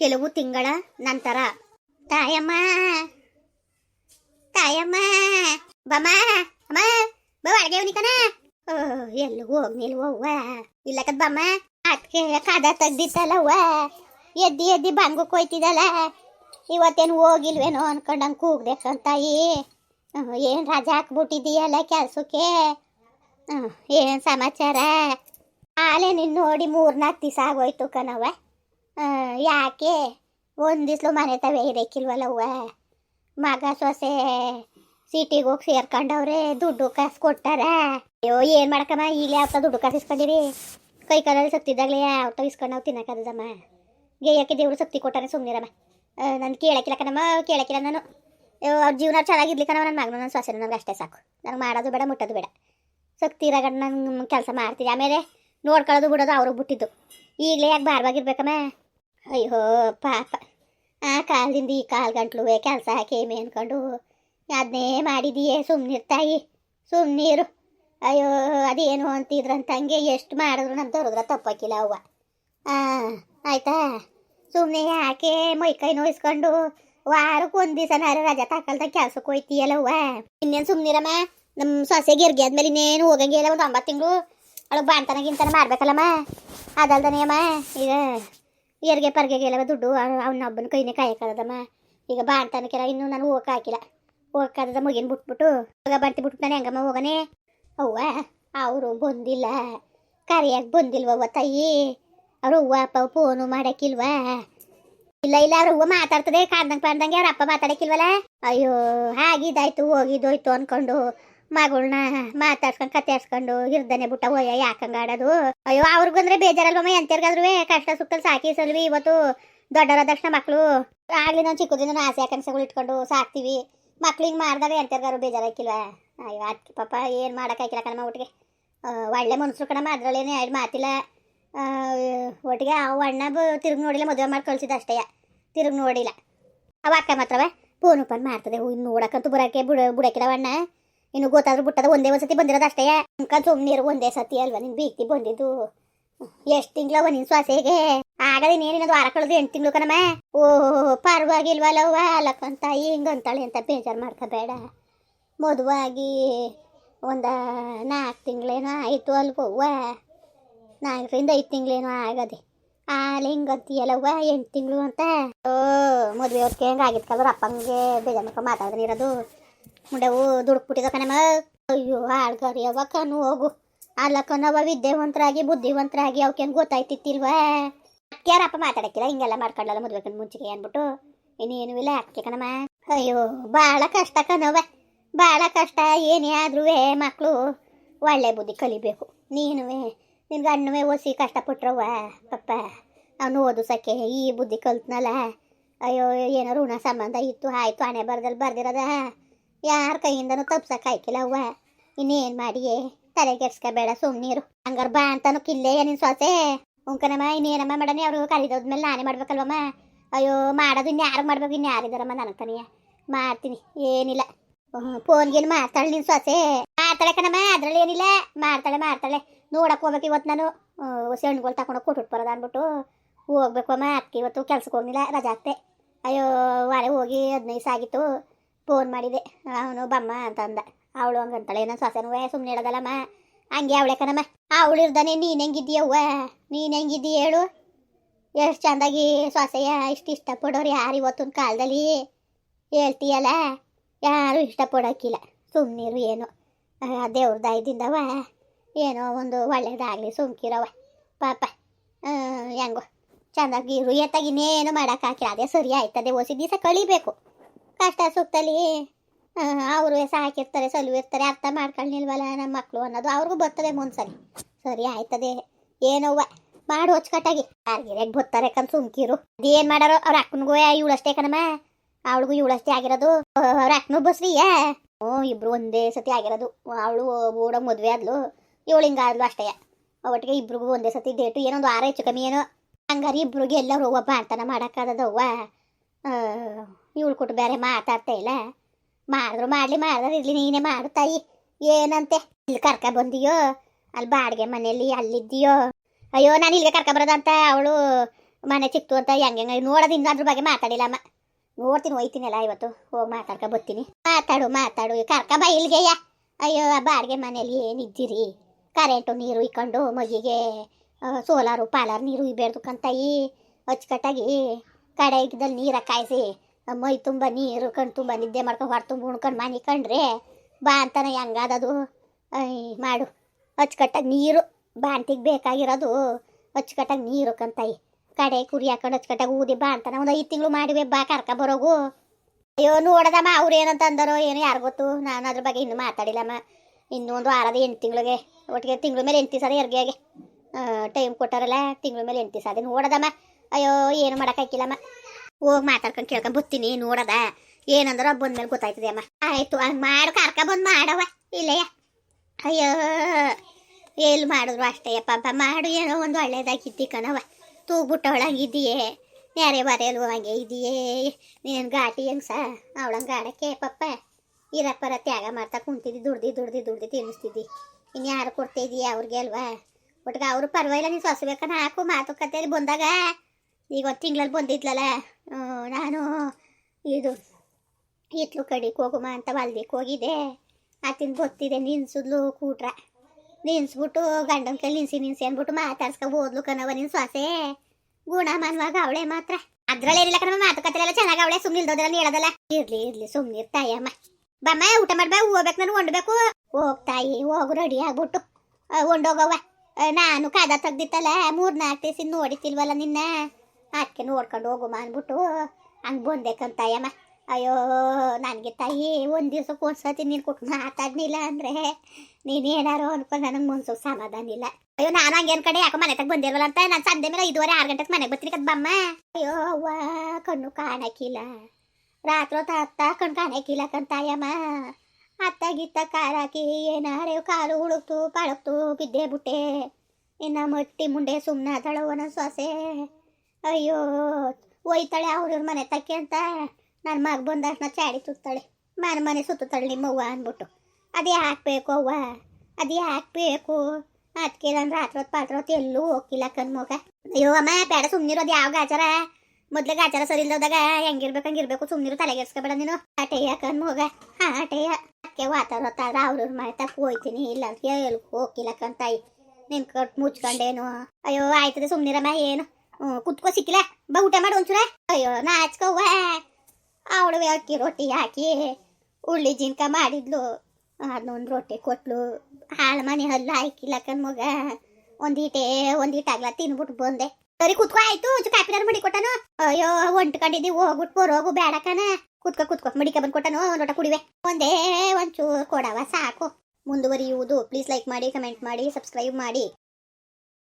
ಕೆಲವು ತಿಂಗಳ ನಂತರ. ತಾಯಮ್ಮ! ತಾಯಮ್ಮ! ಬಮ್ಮ! ಅಮ್ಮ! ಬಾ ಅಡ್ಗೆ ಅವನಿಕನ ಎಲ್ಲಿಗೂ ಹೋಗ್ನಿಲ್ವವ್ವ ಇಲ್ಲಕದ್ ಬಮ್ಮ ಅಟ್ಕೆ ಕಾದ ತೆಗ್ದಿತ್ತಲ್ಲವ್ವ. ಎದ್ದಿ ಎದ್ದಿ ಬಂಗು ಕೊಯ್ತಿದಲ್ಲ ಇವತ್ತೇನು ಹೋಗಿಲ್ವೇನೋ ಅನ್ಕೊಂಡಂಗೆ ಕೂಗ್ಬೇಕಂತಾಯಿ ಏನು ರಜಾ ಹಾಕ್ಬಿಟ್ಟಿದೀಯಲ್ಲ ಕೆಲ್ಸಕ್ಕೆ? ಏನು ಸಮಾಚಾರ? ಆಲೆ ನಿನ್ನ ನೋಡಿ ಮೂರ್ನಾಲ್ಕು ದಿವಸ ಆಗೋಯ್ತು ಕಣವ್ವ. ಆ, ಯಾಕೆ? ಒಂದು ಮನೆ ಮನೆ ತವೇ ಇರಕ್ಕಿಲ್ವಲ್ಲವ್ವ ಮಗ ಸೊಸೆ ಸಿಟಿಗೆ ಹೋಗಿ ಸೇರ್ಕೊಂಡವ್ರೆ ದುಡ್ಡು ಕಾಸು ಕೊಟ್ಟಾರ? ಅಯ್ಯೋ, ಏನು ಮಾಡ್ಕಮ್ಮ ಈಗಲೇ ಯಾವ ದುಡ್ಡು ಕಾಸು ಇಸ್ಕೊಂಡಿವಿ ಕೈ ಕಾಲಲ್ಲಿ ಸತ್ತಿದ್ದಾಗಲೇ ಅವತ್ತ ಇಸ್ಕೊಂಡು ನಾವು ತಿನ್ನಕ್ಕದಮ್ಮ ಗೇಯಕ್ಕೆ ದೇವ್ರು ಸತ್ತಿ ಕೊಟ್ಟಾರೆ ಸುಮ್ಮನಿರಮ್ಮ ನಾನು ಕೇಳಕ್ಕಿಲ್ಲ ಕಣಮ್ಮ ಕೇಳಕ್ಕಿಲ್ಲ ನಾನು. ಅವ್ರ ಜೀವನ ಚೆನ್ನಾಗಿರ್ಲಿ ಕಣವ ನನ್ನ ಮಗನ ನನ್ನ ನನಗೆ ಅಷ್ಟೇ ಸಾಕು. ನನಗೆ ಮಾಡೋದು ಬೇಡ, ಮುಟ್ಟೋದು ಬೇಡ. ಸಕ್ತಿ ಇರಾಗ ನಾನು ಕೆಲಸ ಮಾಡ್ತೀನಿ ಆಮೇಲೆ ನೋಡ್ಕೊಳ್ಳೋದು ಬಿಡೋದು ಅವ್ರಿಗೆ ಬಿಟ್ಟಿದ್ದು. ಈಗಲೇ ಯಾಕೆ ಬಾರ್ವಾಗಿರ್ಬೇಕಮ್ಮ ಅಯ್ಯೋ, ಪಾಪ. ಆ ಕಾಲದಿಂದ ಈ ಕಾಲು ಗಂಟ್ಲು ಕೆಲಸ ಹಾಕಿ ಮೇನ್ಕೊಂಡು ಅದನ್ನೇ ಮಾಡಿದೀಯೇ ಸುಮ್ಮನಿರ್ತಾಯಿ ಸುಮ್ಮನೀರು ಅಯ್ಯೋ, ಅದೇನು ಅಂತಿದ್ರಂತ ಹಂಗೆ ಎಷ್ಟು ಮಾಡಿದ್ರು ನಮ್ಮ ತೋರಿದ್ರೆ ತಪ್ಪಕ್ಕಿಲ್ಲ ಅವ್ವ. ಹಾಂ ಆಯ್ತಾ? ಸುಮ್ಮನೆ ಯಾಕೆ ಮೈಕೈ ನೋಯಿಸ್ಕೊಂಡು ವಾರಕ್ಕೆ ಒಂದು ದಿವಸನಾರ ರಜಾ ತಕಲ್ದಾಗ ಕೆಲ್ಸಕ್ಕೆ ಹೋಯ್ತೀಯಲ್ಲವ್ವ ಇನ್ನೇನು ಸುಮ್ಮನಿರಮ್ಮ ನಮ್ಮ ಸೊಸೆಗೆ ಗಿರ್ಗಿ ಆದ್ಮೇಲೆ ಇನ್ನೇನು ಹೋಗಂಗೆ ಇಲ್ಲ ಒಂದು ಒಂಬತ್ತು ತಿಂಗಳು ಅವಳಿಗೆ ಬಾಣ್ತನ ಗಿಂತನ ಮಾಡ್ಬೇಕಲ್ಲಮ್ಮ ಅದಲ್ದನೇ ಅಮ್ಮ, ಈಗ ಹೆರಿಗೆ ಪರ್ಗೆಗೆಲ್ಲ ದುಡ್ಡು ಅವನ್ನ ಒಬ್ಬನ ಕೈನೇ ಕಾಯಕ್ಕದಮ್ಮ ಈಗ ಬಾಣ್ತನಕ್ಕೆಲ್ಲ ಇನ್ನೂ ನಾನು ಹೋಗಕ್ಕೆ ಹಾಕಿಲ್ಲ ಹೋಗಕ್ಕಾದ ಮುಗಿನ ಬಿಟ್ಬಿಟ್ಟು, ಹೋಗ ಬಂತಿ ಬಿಟ್ಬಿಟ್ಟು ನಾನು ಹೆಂಗಮ್ಮ ಹೋಗನೆ. ಅವ್ವ, ಅವರು ಬಂದಿಲ್ಲ. ಕರಿಯಾಗಿ ಬಂದಿಲ್ವವ್ವ ತಾಯಿ? ಅವ್ರ ಹೂವ ಅಪ್ಪ ಫೋನು ಮಾಡಕ್ಕಿಲ್ವಾ? ಇಲ್ಲ ಇಲ್ಲ, ಅವ್ರ ಹೂವ ಮಾತಾಡ್ತದೆ. ಕಾಡ್ದಂಗೆ ಪಾಡ್ದಂಗೆ ಅವ್ರ ಅಪ್ಪ ಮಾತಾಡಕ್ಕಿಲ್ವಲ್ಲ? ಅಯ್ಯೋ ಹಾಗಿದಾಯ್ತು ಹೋಗಿದ್ದೋಯ್ತು ಅನ್ಕೊಂಡು. ಮಗಳನ್ನ ಮಾತಾಡ್ಸ್ಕೊಂಡು ಕತೆ ಹಿರ್ದನೆ ಬಿಟ್ಟ ಹೋಯ ಯಾಕಂಗ ಆಡೋದು? ಅಯ್ಯೋ, ಅವ್ರಿಗಂದ್ರೆ ಬೇಜಾರಲ್ವಮ್ಮ ಎಂತರ್ಗಾದ್ರು ಕಷ್ಟ ಸುಖದಲ್ಲಿ ಸಾಕಿ ಸಲ್ವಿ ಇವತ್ತು ದೊಡ್ಡರ ತಕ್ಷಣ ಮಕ್ಕಳು ಆಗ್ಲಿ ನಾನು ಚಿಕ್ಕದಿಂದ ಆಸೆ ಆಕಾಂಕ್ಷೆಗಳು ಇಟ್ಕೊಂಡು ಸಾಕ್ತೀವಿ. ಮಕ್ಳಿಗೆ ಮಾಡಿದಾಗ ಎಂತರ್ಗಾರು ಬೇಜಾರಾಕಿಲ್ವ ಅಯ್ಯೋ ಅದಕ್ಕೆ ಪಾಪ ಏನು ಮಾಡೋಕ್ಕಾಗಿಲ್ಲ ಕಣಮ್ಮ ಒಟ್ಟಿಗೆ. ಒಳ್ಳೆ ಮನುಷ್ಯರು ಕಣಮ್ಮ, ಅದ್ರಲ್ಲೇನೇ ಎರಡು ಮಾತಿಲ್ಲ. ಒಟ್ಟಿಗೆ ಅವ ಅಣ್ಣ ತಿರುಗಿ ನೋಡಿಲ್ಲ, ಮದುವೆ ಮಾಡಿ ಕಳ್ಸಿದ ಅಷ್ಟೇ. ತಿರುಗಿ ನೋಡಿಲ್ಲ. ಅವ ಅಕ್ಕ ಮಾತ್ರವೇ ಫೋನ್ ಓಪನ್ ಮಾಡ್ತದೆ. ಇನ್ನು ನೋಡಕ್ಕಂತೂ ಬರೋಕ್ಕೆ ಬುಡ ಬುಡಕ್ಕಿಲ್ಲ ಅಣ್ಣ. ಇನ್ನು ಗೊತ್ತಾದ್ರೂ ಬಿಟ್ಟದ ಒಂದೇ ಒಂದು ಸತಿ ಬಂದಿರೋದು ಅಷ್ಟೇ. ಅನ್ಕ ಸುಮ್ಮನಿರು ಒಂದೇ ಸತಿ ಅಲ್ವಾ ನಿನ್ ಬೀಕ್ತಿ ಬಂದಿದ್ದು? ಎಷ್ಟು ತಿಂಗಳವ ನಿನ್ ಸ್ವಾಸೆಗೆ ಆಗದ ಇನ್ನೇನಿನದು ವಾರ ಕಳೆದು ಎಂಟು ತಿಂಗಳು ಕಣಮ್ಮ. ಓ ಪರವಾಗಿಲ್ವಲ್ಲವ್ವ ಅಲ್ಲಕ್ಕಂತ ಹಿಂಗಂತಾಳೆ ಅಂತ ಬೇಜಾರು ಮಾಡ್ಕೋಬೇಡ ಮದುವಾಗಿ ಒಂದ ನಾಲ್ಕು ತಿಂಗಳೇನೋ ಆಯಿತು ಅಲ್ವವ್ವ ನಾಲ್ಕರಿಂದ ಐದು ತಿಂಗಳೇನೋ ಆಗದೆ. ಆಲೆ ಹಿಂಗಂತೀಯಲ್ಲವ್ವ ಎಂಟು ತಿಂಗಳು ಅಂತ? ಓ, ಮದುವೆ ಅವ್ರಿಗೆ ಹೆಂಗೆ ಆಗಿತ್ತು ಕಲ್ರ ಅಪ್ಪಂಗೆ ಬೇಜಾರು ಮಾಡ್ಕೊಂಡು ಮಾತಾಡ್ದಿರೋದು ಮುಂಡೆವು ದುಡುಕ್ಬಿಟ್ಟಿದ ಕಣಮ್ಮ ಅಯ್ಯೋ, ಆಳ್ಗಾರಿ ಅವ ಕಣ್ಣು ಹೋಗು ಅಲ್ಲಕ್ಕನವ ವಿದ್ಯಾವಂತರಾಗಿ, ಬುದ್ಧಿವಂತರಾಗಿ, ಅವಕ್ಕೇನು ಗೊತ್ತಾಯ್ತಿತ್ತಿಲ್ವಾ? ಅಕ್ಕಿಯಾರಪ್ಪ ಮಾತಾಡಕ್ಕಿಲ್ಲ? ಹಿಂಗೆಲ್ಲ ಮಾಡ್ಕೊಂಡಲ್ಲ ಮದುವೆ ಮುಂಚೆಗೆ ಅಂದ್ಬಿಟ್ಟು. ಇನ್ನೇನು ಇಲ್ಲ ಅಕ್ಕಿ ಕಣಮ್ಮ. ಅಯ್ಯೋ ಭಾಳ ಕಷ್ಟ ಕಣವ ಭಾಳ ಕಷ್ಟ, ಏನೇ ಆದ್ರೂ ಮಕ್ಕಳು ಒಳ್ಳೆ ಬುದ್ಧಿ ಕಲಿಬೇಕು. ನೀನು ನಿನ್ ಗಣ್ಣುವೆ ಓಸಿ ಕಷ್ಟಪಟ್ರವ್ವ. ಪಪ್ಪ, ಅವನು ಓದಿಸಕ್ಕೆ ಈ ಬುದ್ಧಿ ಕಲ್ತ್ನಲ್ಲ. ಅಯ್ಯೋ, ಏನೋ ಋಣ ಸಂಬಂಧ ಇತ್ತು, ಆಯ್ತು, ಹಣೆ ಬರ್ದಲ್ಲಿ ಬರ್ದಿರೋದ. ಯಾರ ಕೈಯಿಂದನೂ ತಪ್ಸಕ್ಕೆ ಅವ್ವ. ಇನ್ನೇನು ಮಾಡಿಯೇ? ತಲೆ ಕೆಡ್ಸ್ಕೋಬೇಡ ಸುಮ್ಮನೀರು ಹಂಗಾರ ಬಾ ಅಂತಾನು ಕಿಲ್ಲೇ ನಿನ್ ಸೊಸೆ. ಉಂಕನಮ್ಮ, ಇನ್ನೇನಮ್ಮ ಮೇಡಮ್ ಅವರು ಕಲಿದೋದ್ಮೇಲೆ ನಾನೇ ಮಾಡ್ಬೇಕಲ್ವಮ್ಮ? ಅಯ್ಯೋ, ಮಾಡೋದು ಇನ್ಯಾರು ಮಾಡ್ಬೇಕು? ಇನ್ನು ಯಾರಿದ್ದಾರಮ್ಮ ನನಗೆ ತನಿಯ ಮಾಡ್ತೀನಿ. ಏನಿಲ್ಲ. ಫೋನ್ಗೇನು ಮಾಡ್ತಾಳೆ ನಿನ್ ಸೊಸೆ? ಮಾಡ್ತಾಳೆ ಕಣಮ್ಮ ಅದ್ರಲ್ಲಿ ಏನಿಲ್ಲ. ಮಾಡ್ತಾಳೆ ಮಾಡ್ತಾಳೆ. ನೋಡಕ್ಕೆ ಹೋಗ್ಬೇಕು ಇವತ್ತು ನಾನು. ಹೊಸ ಹಣ್ಣುಗಳು ತಗೊಂಡು ಕೊಟ್ಟು ಬರೋದು ಅಂದ್ಬಿಟ್ಟು ಹೋಗ್ಬೇಕು ಅಮ್ಮ ಇವತ್ತು ಕೆಲ್ಸಕ್ಕೆ ಹೋಗಿಲ್ಲ ರಜಾ ಆಗ್ತೆ. ಅಯ್ಯೋ ವಾರ ಹೋಗಿ ಹದಿನೈದು ಆಗಿತ್ತು. ಫೋನ್ ಮಾಡಿದೆ. ಅವನು ಬಮ್ಮ ಅಂತ ಅಂದ ಅವಳು ಹಂಗಂತಾಳೆ. ನನ್ನ ಸೊಸೆನೂ ಸುಮ್ಮನೆ ಹೇಳೋದಲ್ಲಮ್ಮ? ಹಂಗೆ ಅವಳೆ ಕಣಮ್ಮ. ಅವಳು ಇರ್ದಾನೆ. ನೀನು ಹೆಂಗಿದ್ದೀಯವ್ವ? ನೀನು ಹೆಂಗಿದ್ದೀಯ ಹೇಳು. ಎಷ್ಟು ಚಂದಾಗಿ ಸೊಸೆಯ ಇಷ್ಟು ಇಷ್ಟಪಡೋರು ಯಾರು ಇವತ್ತಿನ ಕಾಲದಲ್ಲಿ? ಹೇಳ್ತೀಯಲ್ಲ? ಯಾರು ಇಷ್ಟಪಡೋಕ್ಕಿಲ್ಲ. ಸುಮ್ಮನಿರು ಏನು. ದೇವ್ರ ದಯದಿಂದವ. ಏನೋ ಒಂದು ಒಳ್ಳೇದಾಗಲಿ. ಸುಮ್ಕಿರವ ಪಾಪ. ಹೆಂಗೋ. ಚೆಂದಾಗಿ ಇರು. ಎತ್ತಾಗಿ ಇನ್ನೇನು ಮಾಡೋಕ್ಕಾಕಿಲ್ಲ ಅದೇ ಸರಿ ಆಯ್ತದೆ. ಓಸಿ ದಿವಸ ಕಳಿಬೇಕು. ಕಷ್ಟ ಸುಖದಲ್ಲಿ ಅವರು ಸಾಕಿರ್ತಾರೆ ಸಲುವಿರ್ತಾರೆ ಅರ್ಥ ಮಾಡ್ಕೊಳ್ಳಿಲ್ವಲ್ಲ ನಮ್ಮ ಮಕ್ಕಳು ಅನ್ನೋದು ಅವ್ರಿಗೂ ಬರ್ತದೆ ಮುಂದ್ಸರಿ ಸರಿ ಆಯ್ತದೆ ಏನವ್ವ ಮಾಡು ಅಚ್ಚುಕಟ್ಟಾಗಿ ಯಾರಿಗಿರಾಗ ಬರ್ತಾರೆ ಕಣ್ ಸುಮ್ಕಿರು. ಅದೇನು ಮಾಡಾರೋ, ಅವ್ರ ಅಕ್ಕನಿಗೂ ಇವಳಷ್ಟೇ ಕಣಮ್ಮ? ಅವಳಿಗೂ ಇವಳಷ್ಟೇ ಆಗಿರೋದು? ಅವ್ರ ಅಕ್ಕನೂ ಬಸ್ರಿಯಾ? ಹ್ಞೂ, ಇಬ್ರು ಒಂದೇ ಸತಿ ಆಗಿರೋದು. ಅವಳು ಓಡೋ ಮದುವೆ ಆದ್ಲು, ಇವಳು ಹಿಂಗಾದ್ಲು ಅಷ್ಟೇ. ಒಟ್ಟಿಗೆ ಇಬ್ರಿಗೂ ಒಂದೇ ಸತಿ ಡೇಟು ಏನೊಂದು ಆರ ಹೆಚ್ಚು ಕಮ್ಮಿ ಏನೋ. ಹಂಗಾರಿ ಇಬ್ರಿಗೆ ಎಲ್ಲರೂ ಒಬ್ಬ ಅಂತಾನ ಮಾಡೋಕ್ಕಾಗದವ್ವ ಇವಳು ಕೊಟ್ಟು ಬೇರೆ ಮಾತಾಡ್ತಾ ಇಲ್ಲ. ಮಾಡಿದ್ರು ಮಾಡಲಿ ಮಾಡಿದ್ರೆ ಇಲ್ಲಿ ನೀನೇ ಮಾಡು ತಾಯಿ. ಏನಂತೆ? ಇಲ್ಲಿ ಕರ್ಕ ಬಂದಿಯೋ? ಅಲ್ಲಿ ಬಾಡಿಗೆ ಮನೆಯಲ್ಲಿ ಅಲ್ಲಿದ್ದೀಯೋ? ಅಯ್ಯೋ, ನಾನು ಇಲ್ಲಿಗೆ ಕರ್ಕ ಬರೋದಂತ ಅವಳು ಮನೆ ಸಿಕ್ತು ಅಂತ ಹೆಂಗೆ ಹೆಂಗೆ ನೋಡೋದಿಂದ ಅದ್ರ ಬಗ್ಗೆ ಮಾತಾಡಿಲ್ಲ ಅಮ್ಮ. ನೋಡ್ತೀನಿ, ಹೋಯ್ತೀನಲ್ಲ ಇವತ್ತು. ಹೋಗಿ ಮಾತಾಡ್ಕೊ ಬರ್ತೀನಿ. ಮಾತಾಡು ಮಾತಾಡು. ಕರ್ಕ ಇಲ್ಲಿಗೆಯ. ಅಯ್ಯೋ ಬಾಡಿಗೆ ಮನೇಲಿ ಏನಿದ್ದೀರಿ? ಕರೆಂಟು ನೀರು ಇಕ್ಕೊಂಡು ಮಗಿಗೆ ಸೋಲಾರು, ಪಾಲಾರು ನೀರು ಇಬೇಡ್ದು ಕಂತಾಯಿ ಅಚ್ಚುಕಟ್ಟಾಗಿ ಕಡೆಗಿದ್ದಲ್ಲಿ ನೀರ ಕಾಯಿಸಿ, ಮೈ ತುಂಬ ನೀರು ಕಣ್ ತುಂಬ ನಿದ್ದೆ ಮಾಡ್ಕೊಂಡು ಹೊರ ತುಂಬ ಉಣ್ಕೊಂಡು ಮನೆ ಕಂಡ್ರೆ, ಬಾ ಅಂತಾನೆ ಹೆಂಗಾದದು. ಮಾಡು. ಅಚ್ಚುಕಟ್ಟಾಗಿ ನೀರು ಬಾಂತಿಗೆ ಬೇಕಾಗಿರೋದು, ಅಚ್ಚುಕಟ್ಟಾಗಿ ನೀರು ಕಂತಾಯಿ. ಕಡೆ ಕುರಿ ಹಾಕೊಂಡು ಅಚ್ಚುಕಟ್ಟಾಗಿ ಊದಿ ಬಾ ಅಂತಾನೆ ಒಂದು ಐದು ತಿಂಗಳು ಮಾಡಿವೆ, ಬಾ ಕರ್ಕ ಬರೋಗು. ಅಯ್ಯೋ ನೋಡದಮ್ಮ ಅವ್ರು ಏನಂತ ಅಂದರೋ, ಏನೋ ಯಾರು ಗೊತ್ತು. ನಾನು ಅದ್ರ ಬಗ್ಗೆ ಇನ್ನೂ ಮಾತಾಡಿಲ್ಲಮ್ಮ. ಇನ್ನೂ ಒಂದು ವಾರದ ಎಂಟು ತಿಂಗಳಿಗೆ, ಒಟ್ಟಿಗೆ ತಿಂಗಳ ಮೇಲೆ ಎಂಟು ದಿವಸ ಎರ್ಗೆಗೆ ಟೈಮ್ ಕೊಟ್ಟಾರಲ್ಲ ತಿಂಗಳ ಮೇಲೆ ಎಂಟು ಅದೇ. ನೋಡದಮ್ಮ ಅಯ್ಯೋ, ಏನು ಮಾಡೋಕ್ಕಾಗಿಲ್ಲಮ್ಮ ಹೋಗಿ ಮಾತಾಡ್ಕೊಂಡು ಕೇಳ್ಕೊಂಡು ಬತ್ತೀನಿ, ನೋಡದ. ಏನಂದ್ರೆ ಬಂದ್ಮೇಲೆ ಗೊತ್ತಾಯ್ತದೆ ಅಮ್ಮ. ಆಯ್ತು, ಹಂಗೆ ಮಾಡು, ಕರ್ಕ ಬಂದು ಮಾಡವ ಇಲ್ಲಯ್ಯ. ಅಯ್ಯೋ ಎಲ್ಲಿ ಮಾಡಿದ್ರು ಅಷ್ಟೇ ಪಾಪ ಮಾಡು, ಏನೋ ಒಂದು ಒಳ್ಳೇದಾಗಿದ್ದಿ ಕಣವ ತೂಗ್ಬಿಟ್ಟವಳಂಗಿದ್ದೀಯೇ ಯಾರೇ ಬರೆಯಲು ಹಂಗೆ ಇದೆಯೇ ನೀನು ಘಾಟಿ ಹೆಂಗ್ಸ ಅವಳಂಗೆ ಆಡಕ್ಕೆ ಪಪ್ಪ. ಇರಪ್ಪರ ತ್ಯಾಗ ಮಾಡ್ತಾ ಕುಂತಿದ್ದಿ, ದುಡ್ದು ದುಡ್ದು ದುಡ್ದು ತಿನ್ನಿಸ್ತಿದ್ದಿ. ಇನ್ನು ಯಾರು ಕೊಡ್ತಾ ಇದೀಯ ಅವ್ರಿಗೆ ಅಲ್ವಾ? ಒಟ್ಟಿಗೆ ಅವರು ಪರವಾಗಿಲ್ಲ, ನೀನು ಸೊಸಬೇಕನ್ನ ಹಾಕು ಮಾತುಕತೆ ಬಂದಾಗ. ಈಗ ಒಂದು ತಿಂಗಳಲ್ಲಿ ಬಂದಿದ್ಲಲ್ಲ ನಾನು ಇದು ಹಿತ್ಲು ಕಡಿಗೆ ಹೋಗುಮ ಅಂತ ಹೊಲ್ದಿಕ್ಕೆ ಹೋಗಿದ್ದೆ. ಆತಿನ ಗೊತ್ತಿದೆ ನಿನ್ಸಿದ್ಲು ಕೂಟ್ರ. ನಿನ್ಸ್ಬಿಟ್ಟು ಗಂಡನ ಕೈ ನಿನ್ಸಿ ನಿನ್ಸಿ ಅಂದ್ಬಿಟ್ಟು ಮಾತಾಡ್ಸ್ಕೊ ಓದ್ಲು ಕಣವ ನಿನ್ ಸೊಸೆ. ಗುಣ ಮನ್ವಾಗ ಅವಳೆ ಮಾತ್ರ. ಅದ್ರಲ್ಲೇನಿಲ್ಲ ಕಣವ ಮಾತುಕತೆ ಎಲ್ಲ ಚೆನ್ನಾಗಿ ಅವಳೆ ಸುಮ್ಮನಿಲ್ದೋದ್ರಲ್ಲಿ ಹೇಳದಲ್ಲ. ಇರ್ಲಿ ಇರ್ಲಿ ಸುಮ್ಮನಿರ್ ತಾಯಮ್ಮ. ಬಮ್ಮ ಊಟ ಮಾಡ್ಬಾ ಹೋಗ್ಬೇಕು ನಾನು ಹೊಂಡ್ಬೇಕು. ಹೋಗ್ತಾಯಿ ಹೋಗು ರೆಡಿ ಆಗ್ಬಿಟ್ಟು. ಹೊಂಡೋಗವ್ವ. ಆ, ನಾನು ಕಾದ ತೆಗ್ದಿತ್ತಲ್ಲ ಮೂರ್ನಾಲ್ಕು ದಿವಸ ನೋಡಿತಿಲ್ವಲ್ಲ ನಿನ್ನ. ಅದಕ್ಕೆ ನೋಡ್ಕೊಂಡು ಹೋಗುಮ ಅಂದ್ಬಿಟ್ಟು ಹಂಗೆ ಬಂದೇಕಂತಾಯಮ್ಮ ಅಯ್ಯೋ, ನನಗೆ ತಾಯಿ ಒಂದು ದಿವ್ಸಕ್ಕೆ ಒಂದ್ಸತಿ ನೀನು ಕೊಟ್ಟು ಮಾತಾಡ್ನಿಲ್ಲ ಅಂದರೆ ನೀನು ಏನಾರು ಅನ್ಕೊಂಡು ನನಗೆ ಮನ್ಸು ಸಮಾಧಾನ ಇಲ್ಲ. ಅಯ್ಯೋ, ನಾನು ಹಂಗೆ ಕಡೆ ಯಾಕೋ ಮನೆ ತಗ ಬಂದಿರವಲ್ಲ ಅಂತ. ನಾನು ಸಂಜೆ ಮೇಲೆ ಐದುವರೆ, ಆರು ಗಂಟೆಗೆ ಮನೆಗೆ ಬರ್ತೀನಿ ಕದ್ ಬಮ್ಮ. ಅಯ್ಯೋ, ಅವ್ವ, ಕಣ್ಣು ಕಾಣಕ್ಕಿಲ್ಲ ರಾತ್ರಿ ಹೊತ್ತು ಅತ್ತ ಕಣ್ಣು ಕಾಣಕ್ಕಿಲ್ಲ ಕಂತಾಯಮ್ಮ ಅತ್ತ ಗಿತ್ತ ಕಾರಾಕಿ ಏನಾರೇ ಏನಾರೆ ಕಾಲು ಉಳುಕ್ತು ಪಳಕ್ತು, ಬಿದ್ದೆ ಬಿಟ್ಟೆ. ಇನ್ನ ಮಟ್ಟಿ ಮುಂಡೆ ಸುಮ್ಮನೆ ಅದಳವನ ಸೊಸೆ ಅಯ್ಯೋ, ಒಯ್ತಾಳೆ ಅವ್ರವ್ರ ಮನೆ ತಕ್ಕೆ ಅಂತ. ನನ್ನ ಮಗ ಬಂದಷ್ಟು ಚಾಡಿ ಸುತ್ತಾಳೆ. ಮನೆ ಮನೆ ಸುತ್ತಾಳೆ ನಿಮ್ಮವ್ವ ಅಂದ್ಬಿಟ್ಟು. ಅದು ಹಾಕ್ಬೇಕು ಅವ್ವ? ಅದು ಹಾಕ್ಬೇಕು ಬೇಕು ಅದಕ್ಕೆ ನಾನು ರಾತ್ರಿ ಹೊತ್ತು ಪಾತ್ರ ಹೊತ್ತು ಎಲ್ಲೂ ಹೋಗಿಲ್ಲ ಕಣ್ಮಗ ಅಯ್ಯೋ, ಅಮ್ಮ, ಬೇಡ ಸುಮ್ಮನಿರೋದು ಯಾವ ಗಾಜರ? ಮೊದ್ಲು ಗಾಜರ ಸರಿ ಇಲ್ಲದಾಗ ಹೆಂಗಿರ್ಬೇಕು, ಹಂಗಿರ್ಬೇಕು? ಸುಮ್ಮನಿರು ತಲೆಗೆಡ್ಸ್ಕೊಬೇಡ ನೀನು. ಆಟೆಯ ಕಣ್ಮಗ ಆಟೆಯ. ಅದಕ್ಕೆ ವಾತಾವರಣ ಹೊತ್ತಾದ್ರ ಅವ್ರವ್ರ ಮನೆ ತಕ್ಕ ಹೋಯ್ತೀನಿ. ಇಲ್ಲ ಎಲ್ಲಿ ಹೋಗಿಲ್ಲ ತಾಯಿ. ನಿನ್ ಕಟ್ ಮುಚ್ಕೊಂಡೇನು? ಅಯ್ಯೋ, ಆಯ್ತದೆ ಸುಮ್ಮನಿರಮ್ಮ ಏನು? ಕುತ್ಕೋ ಸಿಕ್ಕಿಲ್ಲ ಬಾ ಊಟ ಮಾಡು ಒಂಚೂರ. ಅಯ್ಯೋ, ನಾಚ್ಕೋವ. ಅವಳು ಅಕ್ಕಿ ರೊಟ್ಟಿ ಹಾಕಿ ಉಳ್ಳಿ ಜಿನ್ಕ ಮಾಡಿದ್ಲು. ಅದನ್ನೊಂದು ರೊಟ್ಟಿ ಕೊಟ್ಲು. ಹಾಳು ಮನೆ ಹಲ್ಲು ಹಾಕಿಲ್ಲ ಕಣ್ ಮಗ. ಒಂದೀಟೆ ಒಂದೀಟಾಗ್ಲ ತಿನ್ಬಿಟ್ಟು ಬಂದೆ. ಸರಿ, ಕುತ್ಕೋ. ಆಯ್ತು, ಒಂಚೂರು ಕಾಪಿನಾರು ಮಡಿ ಕೊಟ್ಟನು? ಅಯ್ಯೋ ಹೊಂಟ್ಕೊಂಡಿದ್ದಿ ಹೋಗ್ಬಿಟ್ಟು ಬರೋಗು ಬೇಡ ಕಣ. ಕುತ್ಕೋ ಕುತ್ಕೋ. ಮಡಿಕ ಬಂದು ಕೊಟ್ಟನು? ಒಂದು ಲೋಟ ಕುಡಿವೆ. ಒಂದೇ ಒಂಚೂರು ಕೊಡವ ಸಾಕು. ಮುಂದುವರಿಯುವುದು. ಪ್ಲೀಸ್ ಲೈಕ್ ಮಾಡಿ ಕಮೆಂಟ್ ಮಾಡಿ ಸಬ್ಸ್ಕ್ರೈಬ್ ಮಾಡಿ.